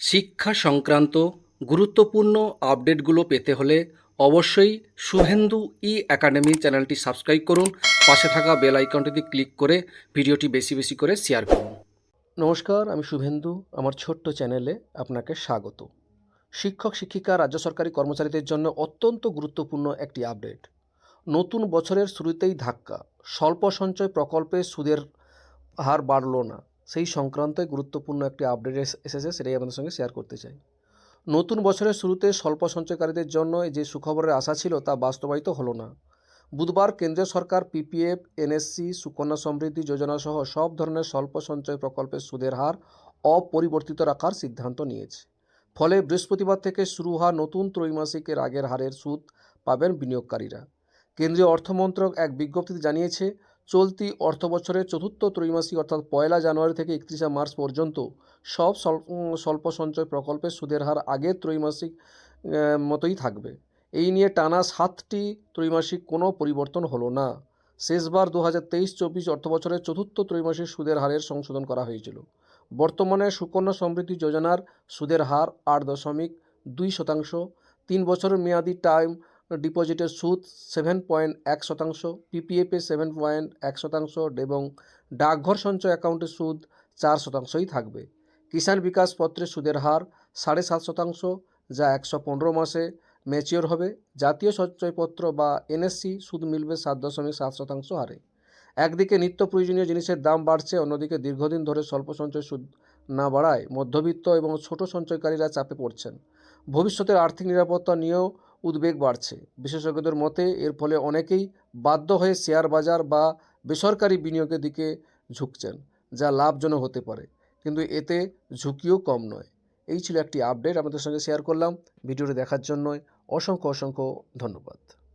শিক্ষা সংক্রান্ত গুরুত্বপূর্ণ আপডেটগুলো পেতে হলে অবশ্যই শুভেন্দু ই একাডেমি চ্যানেলটি সাবস্ক্রাইব করুন। পাশে থাকা বেল আইকনটিতে ক্লিক করে ভিডিওটি বেশি বেশি করে শেয়ার করুন। নমস্কার, আমি শুভেন্দু। আমার ছোট্ট চ্যানেলে আপনাকে স্বাগত। শিক্ষক, শিক্ষিকা, রাজ্য সরকারি কর্মচারীদের জন্য অত্যন্ত গুরুত্বপূর্ণ একটি আপডেট। নতুন বছরের শুরুতেই ধাক্কা। স্বল্প সঞ্চয় প্রকল্পে সুদের হার বাড়ল না। সেই সংক্রান্ত গুরুত্বপূর্ণ একটি আপডেট এস- এসেছে, সেটাই আপনাদের সঙ্গে শেয়ার করতে চাই। নতুন বছরের শুরুতে স্বল্প সঞ্চয়কারীদের জন্য যে সুখবরের আশা ছিল, তা বাস্তবায়িত হলো না। বুধবার কেন্দ্রীয় সরকার পিপিএফ এনএসসি সুকন্যা সমৃদ্ধি যোজনা সহ সব ধরনের স্বল্প সঞ্চয় প্রকল্পের সুদের হার অপরিবর্তিত রাখার সিদ্ধান্ত নিয়েছে। ফলে বৃহস্পতিবার থেকে শুরু হওয়া নতুন ত্রৈমাসিকের আগের হারের সুদ পাবেন বিনিয়োগকারীরা। কেন্দ্রীয় অর্থমন্ত্রক এক বিজ্ঞপ্তিতে জানিয়েছে চলতি অর্থবছরের চতুর্থ ত্রৈমাসিক অর্থাৎ পয়লা জানুয়ারি থেকে একত্রিশে মার্চ পর্যন্ত সব স্বল্প স্বল্প সঞ্চয় প্রকল্পের সুদের হার আগের ত্রৈমাসিক মতোই থাকবে। এই নিয়ে টানা সাতটি ত্রৈমাসিক কোনো পরিবর্তন হলো না। শেষবার দু হাজার তেইশ চব্বিশ অর্থবছরের চতুর্থ ত্রৈমাসিক সুদের হারের সংশোধন করা হয়েছিল। বর্তমানে সুকন্যা সমৃদ্ধি যোজনার সুদের হার আট দশমিক দুই শতাংশ। তিন বছরের মেয়াদি টাইম ডিপোজিটের সুদ সেভেন পয়েন্ট এক শতাংশ পিপিএফে সেভেন পয়েন্ট এক শতাংশ এবং ডাকঘর সঞ্চয় অ্যাকাউন্টের সুদ চার শতাংশই থাকবে। কিষাণ বিকাশ পত্রের সুদের হার সাড়ে সাত শতাংশ, যা একশো পনেরো মাসে ম্যাচিওর হবে। জাতীয় সঞ্চয়পত্র বা এনএসসি সুদ মিলবে সাত দশমিক সাত শতাংশ হারে। একদিকে নিত্য প্রয়োজনীয় জিনিসের দাম বাড়ছে, অন্যদিকে দীর্ঘদিন ধরে স্বল্প সঞ্চয় সুদ না বাড়ায় মধ্যবিত্ত এবং ছোট সঞ্চয়কারীরা চাপে পড়ছেন। ভবিষ্যতের আর্থিক নিরাপত্তা নিয়েও উদ্বেগ বাড়ছে। বিশেষজ্ঞদের মতে, এর ফলে অনেকেই বাধ্য হয়ে শেয়ার বাজার বা বেসরকারি বিনিয়োগের দিকে ঝুঁকছেন, যা লাভজনক হতে পারে। কিন্তু এতে ঝুঁকিও কম নয়। এই ছিল একটি আপডেট। আপনাদের সঙ্গে শেয়ার করলাম। ভিডিওটি দেখার জন্য অসংখ্য অসংখ্য ধন্যবাদ।